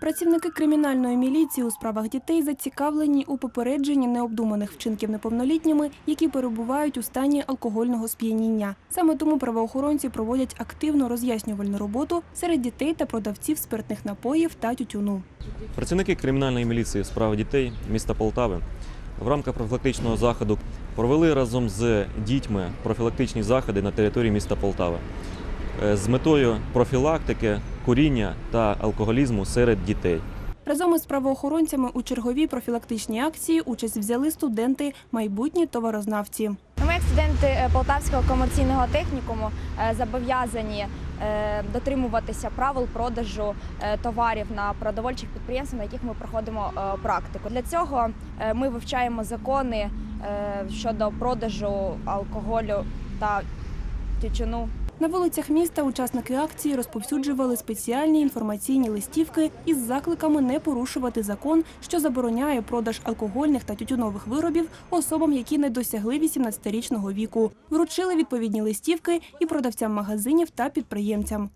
Працівники кримінальної міліції у справах дітей зацікавлені у попередженні необдуманих вчинків неповнолітніми, які перебувають у стані алкогольного сп'яніння. Саме тому правоохоронці проводять активну роз'яснювальну роботу серед дітей та продавців спиртних напоїв та тютюну. Працівники кримінальної міліції з прав дітей міста Полтави в рамках профілактичного заходу провели разом з дітьми профілактичні заходи на території міста Полтави е, з метою профілактики куріння та алкоголізму серед дітей. Разом із правоохоронцями у черговій профілактичній акції участь взяли студенти, майбутні товарознавці. Ми, як студенти е, Полтавського комерційного технікуму, е, зобов'язані е, дотримуватися правил продажу товарів на продовольчих підприємствах, на яких ми проходимо практику. Для цього ми вивчаємо закони щодо продажу алкоголю та тютюну. На вулицях міста учасники акції розповсюджували спеціальні інформаційні листівки із закликами не порушувати закон, що забороняє продаж алкогольних та тютюнових виробів особам, які не досягли 18-річного віку. Вручили відповідні листівки і продавцям магазинів та підприємцям.